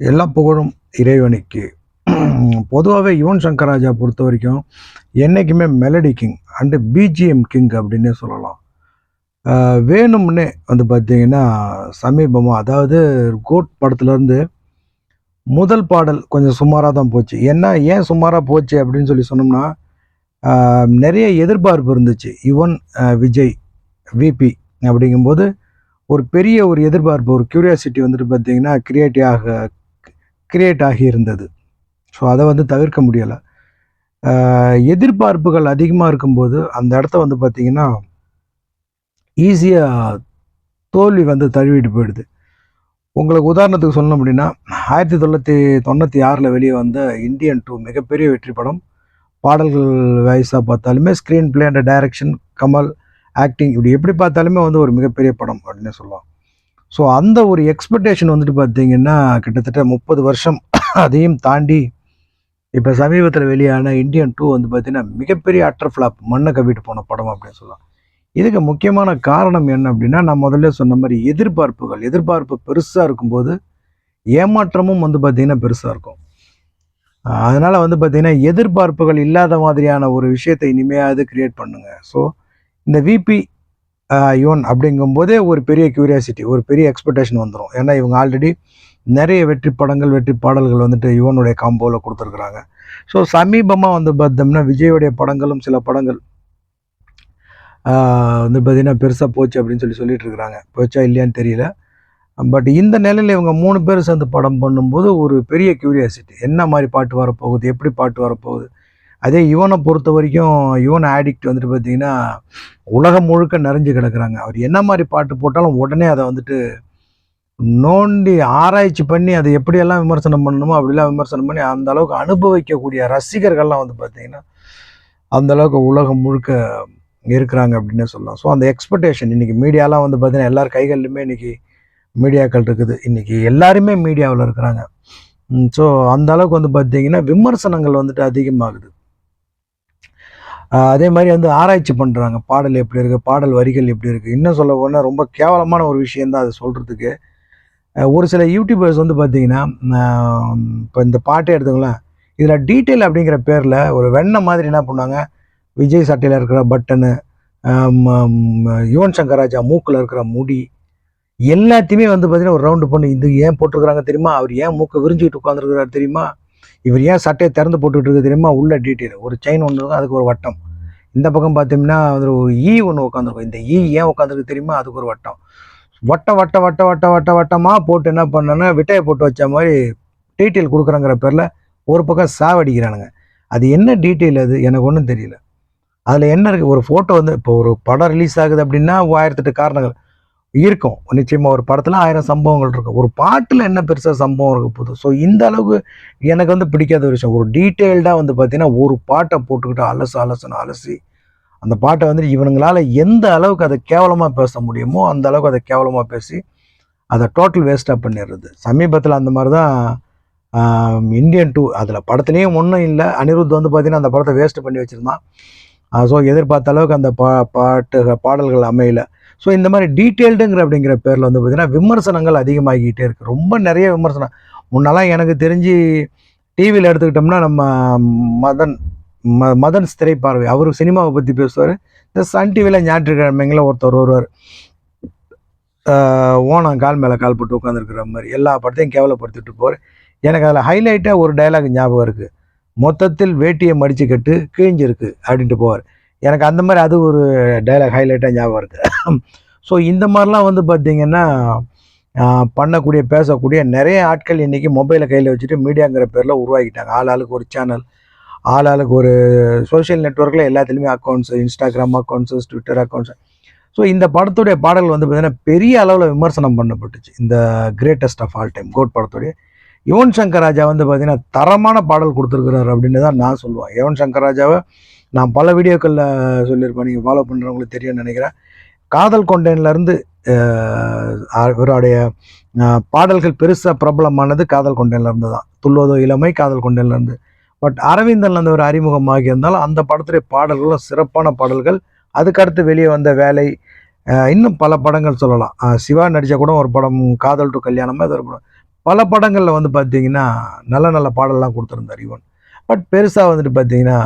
எல்லா புகழும் இறைவனுக்கு. பொதுவாகவே யுவன் சங்கர் ராஜா பொறுத்த வரைக்கும் என்றைக்குமே melody king and BGM king அப்படின்னே சொல்லலாம். வேணும்னே வந்து பார்த்தீங்கன்னா சமீபமாக அதாவது கோட் படத்துலேருந்து முதல் பாடல் கொஞ்சம் சுமாராக தான் போச்சு. என்ன ஏன் சுமாராக போச்சு அப்படின்னு சொல்லி சொன்னோம்னா நிறைய எதிர்பார்ப்பு இருந்துச்சு. யுவன் விஜய் விபி அப்படிங்கும்போது ஒரு பெரிய ஒரு எதிர்பார்ப்பு ஒரு கியூரியாசிட்டி வந்துட்டு பார்த்தீங்கன்னா கிரியேட் ஆக கிரியேட் ஆகி இருந்தது ஸோ அதை வந்து தவிர்க்க முடியலை. எதிர்பார்ப்புகள் அதிகமாக இருக்கும்போது அந்த இடத்த வந்து பார்த்திங்கன்னா ஈஸியாக தோல்வி வந்து தழுவிட்டு போயிடுது. உங்களுக்கு உதாரணத்துக்கு சொல்லணும் அப்படின்னா ஆயிரத்தி தொள்ளாயிரத்தி தொண்ணூற்றி ஆறில் வெளியே வந்த இந்தியன் டூ மிகப்பெரிய வெற்றி படம். பாடல்கள் வைஸாக பார்த்தாலுமே screenplay and direction Kamal acting இப்படி எப்படி பார்த்தாலுமே வந்து ஒரு மிகப்பெரிய படம் அப்படின்னு சொல்லலாம். ஸோ அந்த ஒரு எக்ஸ்பெக்டேஷன் வந்துட்டு பார்த்தீங்கன்னா கிட்டத்தட்ட முப்பது வருஷம் அதையும் தாண்டி இப்போ சமீபத்தில் வெளியான இந்தியன் டூ வந்து பார்த்தீங்கன்னா மிகப்பெரிய அட்டர் ஃப்ளாப் மண்ணை கவிட்டு போன படம் அப்படின்னு சொல்லலாம். இதுக்கு முக்கியமான காரணம் என்ன அப்படின்னா நான் முதல்ல சொன்ன மாதிரி எதிர்பார்ப்புகள். எதிர்பார்ப்பு பெருசாக இருக்கும்போது ஏமாற்றமும் வந்து பார்த்திங்கன்னா பெருசாக இருக்கும். அதனால் வந்து பார்த்திங்கன்னா எதிர்பார்ப்புகள் இல்லாத மாதிரியான ஒரு விஷயத்தை இனிமையாவது கிரியேட் பண்ணுங்க. ஸோ இந்த விபி யுவன் அப்படிங்கும்போதே ஒரு பெரிய கியூரியாசிட்டி ஒரு பெரிய எக்ஸ்பெக்டேஷன் வந்துடும் ஏன்னா இவங்க ஆல்ரெடி நிறைய வெற்றி படங்கள் வெற்றி பாடல்கள் வந்துட்டு யுவனுடைய காம்போவில் கொடுத்துருக்குறாங்க. ஸோ சமீபமாக வந்து பார்த்தோம்னா விஜயோடைய படங்களும் சில படங்கள் வந்து பார்த்திங்கன்னா பெருசாக போச்சு அப்படின்னு சொல்லி சொல்லிட்டு இருக்கிறாங்க. போச்சா இல்லையான்னு தெரியல. பட் இந்த நிலையில் இவங்க மூணு பேர் சேர்ந்து படம் பண்ணும்போது ஒரு பெரிய கியூரியாசிட்டி என்ன மாதிரி பாட்டு வரப்போகுது எப்படி பாட்டு வரப்போகுது அதே யுவனை பொறுத்த வரைக்கும் யுவன் ஆடிக்ட் வந்துட்டு பார்த்தீங்கன்னா உலகம் முழுக்க நிறைஞ்சு கிடக்குறாங்க. அவர் என்ன மாதிரி பாட்டு போட்டாலும் உடனே அதை வந்துட்டு நோண்டி ஆராய்ச்சி பண்ணி அதை எப்படியெல்லாம் விமர்சனம் பண்ணணுமோ அப்படிலாம் விமர்சனம் பண்ணி அந்த அளவுக்கு அனுபவிக்கக்கூடிய ரசிகர்கள்லாம் வந்து பார்த்தீங்கன்னா அந்த அளவுக்கு உலகம் முழுக்க இருக்கிறாங்க அப்படின்னே சொல்லலாம். ஸோ அந்த எக்ஸ்பெக்டேஷன் இன்றைக்கி மீடியாலாம் வந்து பார்த்தீங்கன்னா எல்லார் கைகள்லையுமே இன்றைக்கி மீடியாக்கள் இருக்குது. இன்றைக்கி எல்லாருமே மீடியாவில் இருக்கிறாங்க. ஸோ அந்த அளவுக்கு வந்து பார்த்திங்கன்னா விமர்சனங்கள் வந்துட்டு அதிகமாகுது. அதே மாதிரி வந்து ஆராய்ச்சி பண்ணுறாங்க பாடல் எப்படி இருக்குது பாடல் வரிகள் எப்படி இருக்குது இன்னும் சொல்ல போனால் ரொம்ப கேவலமான ஒரு விஷயந்தான் அது சொல்கிறதுக்கு ஒரு சில யூடியூபர்ஸ் வந்து பார்த்திங்கன்னா இப்போ இந்த பாட்டை எடுத்துக்கலாம் இதில் டீட்டெயில் அப்படிங்கிற பேரில் ஒரு வெண்ணை மாதிரி என்ன பண்ணாங்க விஜய் சட்டையில் இருக்கிற பட்டனு யுவன் சங்கர் ராஜா மூக்கில் இருக்கிற முடி எல்லாத்தையுமே வந்து பார்த்திங்கன்னா ஒரு ரவுண்டு பண்ணி இது ஏன் போட்டிருக்கிறாங்க தெரியுமா? அவர் ஏன் மூக்கை விரிஞ்சுக்கிட்டு உட்காந்துருக்கிறார் தெரியுமா? இவர் ஏன் சட்டையை திறந்து போட்டுக்கிட்டு இருக்கு தெரியுமா? உள்ள டீட்டெயில் ஒரு செயின் ஒன்று இருக்கும் அதுக்கு ஒரு வட்டம். இந்த பக்கம் பார்த்தீங்கன்னா அது ஒரு e ஈ ஒன்று உட்காந்துருக்கும் இந்த ஈ ஏன் உட்காந்துருக்கு தெரியுமா? அதுக்கு ஒரு வட்டம். வட்ட வட்ட வட்ட வட்ட வட்ட வட்டமாக போட்டு என்ன பண்ணேன்னா விட்டையை போட்டு வச்ச மாதிரி டீட்டெயில் கொடுக்குறங்கிற பேரில் ஒரு பக்கம் சாவடிக்கிறானுங்க. அது என்ன டீட்டெயில் அது? எனக்கு ஒன்றும் தெரியல. அதில் என்ன இருக்குது ஒரு ஃபோட்டோ வந்து இப்போ ஒரு படம் ரிலீஸ் ஆகுது அப்படின்னா ஆயிரத்தெட்டு காரணங்கள். இருக்கும். நிச்சயமாக ஒரு படத்தில் ஆயிரம் சம்பவங்கள் இருக்கும். ஒரு பாட்டில் என்ன பெருசாக சம்பவம் இருக்க போதும் ஸோ இந்த அளவுக்கு எனக்கு வந்து பிடிக்காத ஒரு விஷயம். ஒரு டீட்டெயில்டாக வந்து பார்த்தீங்கன்னா ஒரு பாட்டை போட்டுக்கிட்டு அலசு அலசுன்னு அலசி அந்த பாட்டை வந்து இவனுங்களால் எந்த அளவுக்கு அதை கேவலமாக பேச முடியுமோ அந்த அளவுக்கு அதை கேவலமாக பேசி அதை டோட்டல் வேஸ்ட்டாக பண்ணிடுறது. சமீபத்தில் அந்த மாதிரி தான் இந்தியன் டூ அதில் படத்துலேயும் ஒன்றும் இல்லை. அனிருத் வந்து பார்த்தீங்கன்னா அந்த படத்தை வேஸ்ட்டு பண்ணி வச்சுருந்தான். ஸோ எதிர்பார்த்த அளவுக்கு அந்த பா பாட்டு பாடல்கள் அமையலை. ஸோ இந்த மாதிரி டீட்டெயில்டுங்கிற அப்படிங்கிற பேரில் வந்து பார்த்திங்கன்னா விமர்சனங்கள் அதிகமாகிக்கிட்டே இருக்குது ரொம்ப நிறைய விமர்சனம். முன்னெல்லாம் எனக்கு தெரிஞ்சு டிவியில் எடுத்துக்கிட்டோம்னா நம்ம மதன் ம மதன் திரைப்பார்வை அவர் சினிமாவை பற்றி பேசுவார். இந்த சன் டிவியில் ஞாயிற்றுக்கிழமைங்கள ஒருத்தர் வருவார். ஓனம் கால் மேலே கால் போட்டு உட்காந்துருக்குற மாதிரி எல்லா படத்தையும் கேவலப்படுத்திட்டு போவார். எனக்கு அதில் ஹைலைட்டாக ஒரு டைலாக் ஞாபகம் இருக்குது மொத்தத்தில் வேட்டியை மடித்து கட்டு கிழிஞ்சிருக்கு அப்படின்ட்டு போவார். எனக்கு அந்த மாதிரி அது ஒரு டைலாக் ஹைலைட்டாக ஞாபகம் இருக்குது ஸோ இந்த மாதிரிலாம் வந்து பார்த்திங்கன்னா பண்ணக்கூடிய பேசக்கூடிய நிறைய ஆட்கள் இன்றைக்கி மொபைலை கையில் வச்சுட்டு மீடியாங்கிற பேரில் உருவாக்கிட்டாங்க. ஆள் ஆளுக்கு ஒரு சேனல் ஆள் ஆளுக்கு ஒரு சோஷியல் நெட்ஒர்க்கில் எல்லாத்துலேயுமே accounts Instagram accounts Twitter accounts so இந்த படத்துடைய பாடல்கள் வந்து பார்த்திங்கன்னா பெரிய அளவில் விமர்சனம் பண்ணப்பட்டுச்சு. இந்த greatest of all time GOAT படத்துடைய. யுவன் சங்கர் ராஜா வந்து பார்த்திங்கன்னா தரமான பாடல் கொடுத்துருக்குறாரு அப்படின்னு தான் நான் சொல்லுவேன். யுவன் சங்கர் ராஜாவை நான் பல வீடியோக்களில் சொல்லியிருப்பேன் நீங்கள் ஃபாலோ பண்ணுறவங்களுக்கு தெரியும்னு நினைக்கிறேன். காதல் கொண்டேன்லேருந்து இவருடைய பாடல்கள் பெருசாக பிரபலமானது காதல் கொண்டேன்லேருந்து தான். துள்ளுவதோ இளமை காதல் கொண்டேன்லேருந்து பட் அரவிந்தன்லேருந்து ஒரு அறிமுகமாகி இருந்தாலும் அந்த படத்துடைய பாடல்களும் சிறப்பான பாடல்கள் அதுக்கடுத்து வெளியே வந்த வேலை இன்னும் பல படங்கள் சொல்லலாம். சிவா நடித்த கூட ஒரு படம் காதல் டு கல்யாணமாக அது ஒரு படம். பல படங்களில் வந்து பார்த்தீங்கன்னா நல்ல நல்ல பாடல்லாம் கொடுத்துருந்தார் இவன் பட் பெருசாக வந்துட்டு பார்த்தீங்கன்னா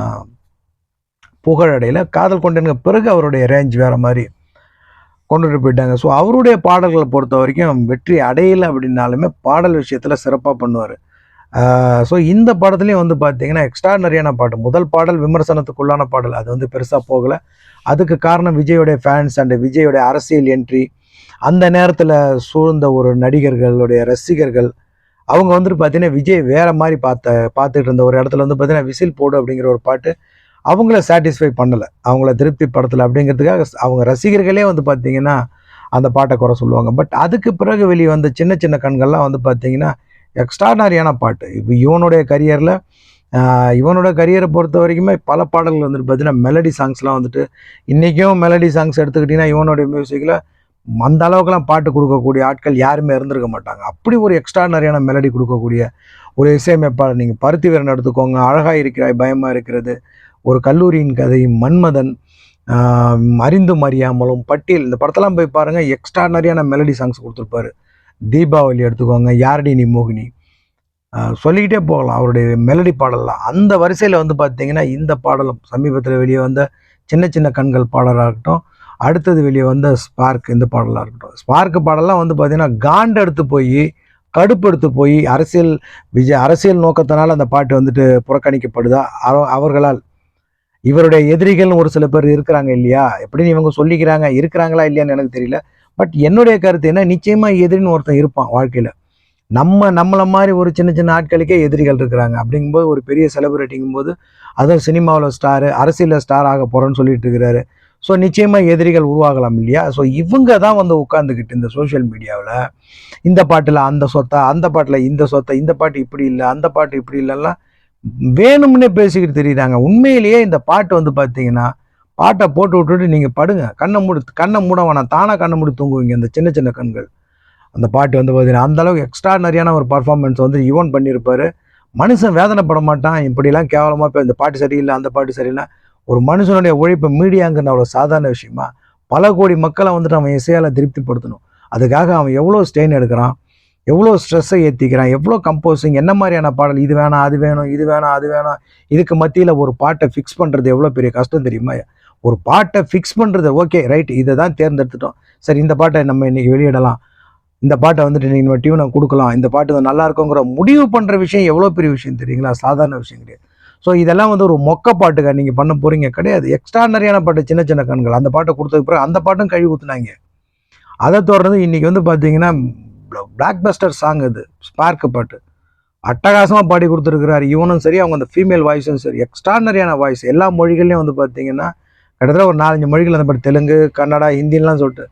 புகழடையில். காதல் கொண்டேனுங்க பிறகு அவருடைய ரேஞ்ச் வேறு மாதிரி கொண்டுட்டு போயிட்டாங்க. ஸோ அவருடைய பாடல்களை பொறுத்த வரைக்கும் வெற்றி அடையலை அப்படின்னாலுமே பாடல் விஷயத்தில் சிறப்பாக பண்ணுவார். ஸோ இந்த படத்துலேயும் வந்து பார்த்தீங்கன்னா எக்ஸ்ட்ராடனரியான பாட்டு. முதல் பாடல் விமர்சனத்துக்குள்ளான பாடல். அது வந்து பெருசாக போகலை. அதுக்கு காரணம் விஜயோடைய ஃபேன்ஸ் அண்டு விஜயோடைய அரசியல் என்ட்ரி அந்த நேரத்தில் சூழ்ந்த ஒரு நடிகர்களுடைய ரசிகர்கள் அவங்க வந்துட்டு பார்த்தீங்கன்னா விஜய் வேற மாதிரி பார்த்த பார்த்துட்டு இருந்த ஒரு இடத்துல வந்து பார்த்தீங்கன்னா விசில் போடு அப்படிங்கிற ஒரு பாட்டு. அவங்கள சாட்டிஸ்ஃபை பண்ணலை. அவங்கள திருப்தி படுத்தலை அப்படிங்கிறதுக்காக அவங்க ரசிகர்களே வந்து பார்த்தீங்கன்னா அந்த பாட்டை குறை சொல்லுவாங்க. பட் அதுக்கு பிறகு வெளியே வந்த சின்ன சின்ன கண்கள்லாம் வந்து பார்த்தீங்கன்னா எக்ஸ்ட்ரானரியான பாட்டு. இப்போ இவனுடைய கரியரில் இவனோட கரியரை பொறுத்த வரைக்குமே பல பாடல்கள் வந்துட்டு பார்த்தீங்கன்னா மெலடி சாங்ஸ்லாம் வந்துட்டு இன்றைக்கும் மெலடி சாங்ஸ் எடுத்துக்கிட்டிங்கன்னா இவனுடைய மியூசிக்கில் அந்த அளவுக்குலாம் பாட்டு கொடுக்கக்கூடிய ஆட்கள் யாருமே இருந்திருக்க மாட்டாங்க. அப்படி ஒரு எக்ஸ்ட்ரானரியான மெலடி கொடுக்கக்கூடிய ஒரு இசையமைப்பாளர் நீங்கள் பருத்தி வீரன் எடுத்துக்கோங்க. அழகாக இருக்கிறாய் பயமாக இருக்கிறது. ஒரு கல்லூரியின் கதை மன்மதன் அறிந்தும் அறியாமலும் பட்டியல். இந்த படத்தெல்லாம் போய் பாருங்கள் எக்ஸ்ட்ரானரியான மெலடி சாங்ஸ் கொடுத்துருப்பாரு. தீபாவளி எடுத்துக்கோங்க யாரடி நீ மோகினி? சொல்லிக்கிட்டே போகலாம் அவருடைய மெலடி பாடலாம் அந்த வரிசையில் வந்து பார்த்தீங்கன்னா இந்த பாடலும் சமீபத்தில் வெளியே வந்த சின்ன சின்ன கண்கள் பாடலாக இருக்கட்டும் அடுத்தது வெளியே வந்த ஸ்பார்க் இந்த பாடலாக இருக்கட்டும். ஸ்பார்க் பாடலாம் வந்து பார்த்தீங்கன்னா காண்டு எடுத்து போய் கடுப்படுத்து போய் அரசியல் விஜய் அரசியல் நோக்கத்தினால் அந்த பாட்டு வந்துட்டு புறக்கணிக்கப்படுதா? அவர்களால் இவருடைய எதிரிகள்னு ஒரு சில பேர் இருக்கிறாங்க இல்லையா? எப்படின்னு இவங்க சொல்லிக்கிறாங்க இருக்கிறாங்களா இல்லையான்னு எனக்கு தெரியல. பட் என்னுடைய கருத்து என்ன? நிச்சயமா எதிரின்னு ஒருத்தன் இருப்பான் வாழ்க்கையில. நம்ம நம்மளை மாதிரி ஒரு சின்ன சின்ன ஆட்களுக்கே எதிரிகள் இருக்கிறாங்க. அப்படிங்கும்போது ஒரு பெரிய செலிபிரிட்டிங்கும் போது அதுவும் சினிமாவில் ஸ்டாரு அரசியலில் ஸ்டார் ஆக போகிறேன்னு சொல்லிட்டு இருக்கிறாரு. ஸோ நிச்சயமாக எதிரிகள் உருவாகலாம் இல்லையா? ஸோ இவங்க தான் வந்து உட்காந்துக்கிட்டு இந்த சோஷியல் மீடியாவில் இந்த பாட்டில் அந்த சொத்தை அந்த பாட்டில் இந்த சொத்தை இந்த பாட்டு இப்படி இல்லை அந்த பாட்டு இப்படி இல்லைலாம் வேணும்னே பேசிக்கிட்டு தெரியுறாங்க. உண்மையிலேயே இந்த பாட்டு வந்து பார்த்தீங்கன்னா பாட்டை போட்டு விட்டுட்டு நீங்கள் படுங்க. கண்ணை மூடி கண்ணை மூட வேணாம். தானாக கண்ணை மூடி தூங்குவீங்க. இந்த சின்ன சின்ன கண்கள். அந்த பாட்டு வந்து பார்த்தீங்கன்னா அந்தளவுக்கு எக்ஸ்ட்ரானரியான ஒரு பர்ஃபார்மன்ஸ் வந்து யுவன் பண்ணியிருப்பாரு. மனுஷன் வேதனைப்பட மாட்டான். இப்படிலாம் கேவலமாக இப்போ இந்த பாட்டு சரியில்லை அந்த பாட்டு சரியில்லை. ஒரு மனுஷனுடைய உழைப்பு மீடியாங்கிற அவ்வளோ சாதாரண விஷயமா? பல கோடி மக்களை வந்துட்டு அவன் இசையால் திருப்திப்படுத்தணும். அதுக்காக அவன் எவ்வளோ ஸ்டெயின் எடுக்கிறான்? எவ்வளோ ஸ்ட்ரெஸ்ஸை ஏற்றிக்கிறான் எவ்வளோ கம்போசிங் என்ன மாதிரியான பாடல்? இது வேணாம் அது வேணும் இது வேணாம் அது வேணாம். இதுக்கு மத்தியில் ஒரு பாட்டை ஃபிக்ஸ் பண்ணுறது எவ்வளோ பெரிய கஷ்டம் தெரியுமா? ஒரு பாட்டை ஃபிக்ஸ் பண்ணுறது ஓகே ரைட் இதை தான் தேர்ந்தெடுத்துட்டோம். சரி இந்த பாட்டை நம்ம இன்றைக்கி வெளியிடலாம். இந்த பாட்டை வந்துட்டு நீங்கள் நம்ம டியூனை கொடுக்கலாம். இந்த பாட்டு வந்து நல்லா இருக்குங்கிற முடிவு பண்ணுற விஷயம் எவ்வளோ பெரிய விஷயம் தெரியுங்களா? சாதாரண விஷயம் கிடையாது. ஸோ இதெல்லாம் வந்து ஒரு மொக்க பாட்டுக்கா நீங்கள் பண்ண போகிறீங்க கிடையாது. எக்ஸ்ட்ரானரியான பாட்டு சின்ன சின்ன கண்கள். அந்த பாட்டை கொடுத்ததுக்கு பிறகு அந்த பாட்டும் கழுவி ஊற்றுனாங்க அதை தொடர்ந்து இன்றைக்கி வந்து பார்த்தீங்கன்னா பிளாக் பஸ்டர் சாங் இது. ஸ்பார்க் பாட்டு அட்டகாசமாக பாடி கொடுத்துருக்கிறார். இவனும் சரி அவங்க அந்த ஃபீமேல் வாய்ஸும் சரி. எக்ஸ்ட்ரானரியான வாய்ஸ் எல்லா மொழிகள்லையும் வந்து பார்த்தீங்கன்னா கிட்டத்தட்ட ஒரு நாலஞ்சு மொழிகள் அந்த பாட்டு தெலுங்கு கன்னடா ஹிந்திலாம் சொல்லிட்டு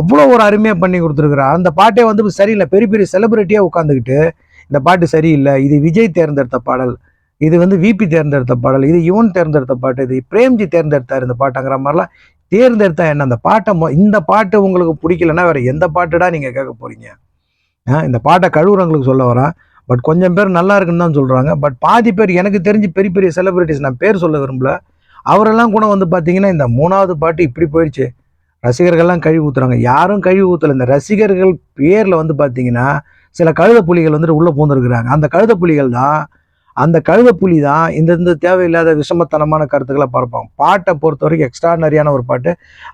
அவ்வளோ ஒரு அருமையாக பண்ணி கொடுத்துருக்குறாரு. அந்த பாட்டே வந்து சரியில்லை. பெரிய பெரிய செலிபிரிட்டியாக உட்காந்துக்கிட்டு இந்த பாட்டு சரியில்லை. இது விஜய் தேர்ந்தெடுத்த பாடல். இது வந்து விபி தேர்ந்தெடுத்த பாடல். இது யுவன் தேர்ந்தெடுத்த பாட்டு. இது பிரேம்ஜி தேர்ந்தெடுத்தார் இந்த பாட்டுங்கிற மாதிரிலாம் தேர்ந்தெடுத்தா என்ன? அந்த பாட்டை மொ- இந்த பாட்டு உங்களுக்கு பிடிக்கலன்னா வேறு எந்த பாட்டுடா நீங்கள் கேட்க போறீங்க? இந்த பாட்டை கழுவுறவங்களுக்கு சொல்ல வரேன் பட் கொஞ்சம் பேர் நல்லா இருக்குன்னு தான் சொல்கிறாங்க பட் பாதி பேர் எனக்கு தெரிஞ்சு பெரிய பெரிய செலிப்ரிட்டிஸ் நான் பேர் சொல்ல விரும்பல. அவரெல்லாம் கூட வந்து பார்த்தீங்கன்னா இந்த மூணாவது பாட்டு இப்படி போயிடுச்சு. ரசிகர்கள்லாம் கழுவி ஊற்றுறாங்க யாரும் கழுவி ஊற்றலை இந்த ரசிகர்கள் பேரில் வந்து பார்த்தீங்கன்னா சில கழுத புலிகள் வந்துட்டு உள்ளே பூந்துருக்குறாங்க. அந்த கழுத புலிகள் தான் அந்த கழுத புலி தான் இந்த இந்த தேவையில்லாத விஷமத்தனமான கருத்துக்களை பார்ப்பாங்க. பாட்டை பொறுத்த வரைக்கும் எக்ஸ்ட்ராடனரியான ஒரு பாட்டு.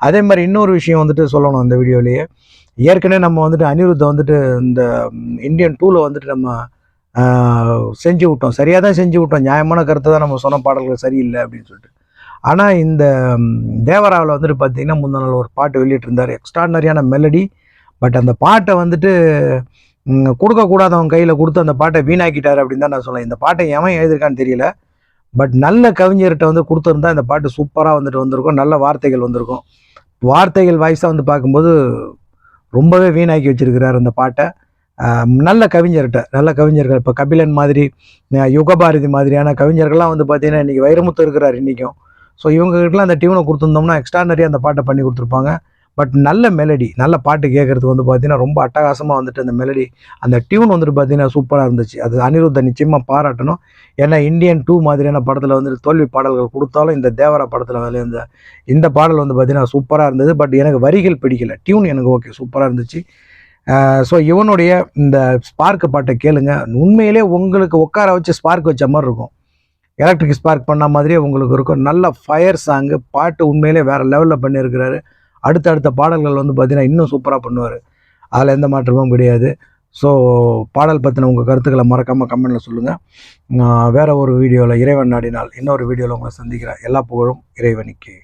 அதே மாதிரி இன்னொரு விஷயம் வந்துட்டு சொல்லணும் இந்த வீடியோலேயே. ஏற்கனவே நம்ம வந்துட்டு அனிருத்தை வந்துட்டு இந்த இந்தியன் டூவில் வந்துட்டு நம்ம செஞ்சு விட்டோம். சரியாக தான் செஞ்சு விட்டோம். நியாயமான கருத்தை தான் நம்ம சொன்ன பாடல்கள் சரியில்லை அப்படின்னு சொல்லிட்டு. ஆனால் இந்த தேவராவில் வந்துட்டு பார்த்தீங்கன்னா முந்தின நாள் ஒரு பாட்டு வெளியிட்டிருந்தார். எக்ஸ்ட்ரானரியான மெலடி பட் அந்த பாட்டை வந்துட்டு கொடுக்கக்கூடாதவங்க கையில் கொடுத்து அந்த பாட்டை வீணாக்கிட்டாரு அப்படின்னு தான் நான் சொல்லேன் இந்த பாட்டை எவன் எழுதியிருக்கான்னு தெரியல. பட் நல்ல கவிஞர்கிட்ட வந்து கொடுத்துருந்தா இந்த பாட்டு சூப்பராக வந்துட்டு வந்திருக்கும். நல்ல வார்த்தைகள் வந்திருக்கும். வார்த்தைகள் வாய்ஸாக வந்து பார்க்கும்போது ரொம்பவே வீணாக்கி வச்சிருக்கிறார் அந்த பாட்டை. நல்ல கவிஞர்கிட்ட நல்ல கவிஞர்கள். இப்போ கபிலன் மாதிரி யுகபாரதி மாதிரியான கவிஞர்கள்லாம் வந்து பார்த்தீங்கன்னா இன்றைக்கி வைரமுத்து இருக்கிறார் இன்றைக்கும் ஸோ இவங்ககிட்டலாம் அந்த டியூனை கொடுத்துருந்தோம்னா எக்ஸ்ட்ரானரியாக அந்த பாட்டை பண்ணி கொடுத்துருப்பாங்க. பட் நல்ல மெலடி நல்ல பாட்டு கேட்குறதுக்கு வந்து பார்த்தீங்கன்னா ரொம்ப அட்டகாசமாக வந்துட்டு அந்த மெலடி அந்த டியூன் வந்துட்டு பார்த்தீங்கன்னா சூப்பராக இருந்துச்சு. அது அனிருத்தை நிச்சயமாக பாராட்டணும். ஏன்னா இந்தியன் டூ மாதிரியான படத்தில் வந்துட்டு தோல்வி பாடல்கள் கொடுத்தாலும் இந்த தேவரா படத்தில் வந்து இந்த இந்த பாடல் வந்து பார்த்தீங்கன்னா சூப்பராக இருந்தது. பட் எனக்கு வரிகள் பிடிக்கல. டியூன் எனக்கு ஓகே சூப்பராக இருந்துச்சு. ஸோ இவனுடைய இந்த ஸ்பார்க் பாட்டை கேளுங்க. உண்மையிலே உங்களுக்கு உட்கார வச்சு ஸ்பார்க் வச்ச மாதிரி இருக்கும். எலக்ட்ரிக் ஸ்பார்க் பண்ண மாதிரியே உங்களுக்கு இருக்கும். நல்ல ஃபயர் சாங்கு பாட்டு உண்மையிலே வேறு லெவலில் பண்ணியிருக்கிறாரு. அடுத்தடுத்த பாடல்கள் வந்து பார்த்திங்கன்னா இன்னும் சூப்பராக பண்ணுவார். அதில் எந்த மாற்றமும் கிடையாது. ஸோ பாடல் பற்றின உங்கள் கருத்துக்களை மறக்காமல் கமெண்டில் சொல்லுங்கள் வேறு ஒரு வீடியோவில் இறைவன் நாடினால் இன்னொரு வீடியோவில் உங்களை சந்திக்கிறேன். எல்லா புகழும் இறைவனுக்கு.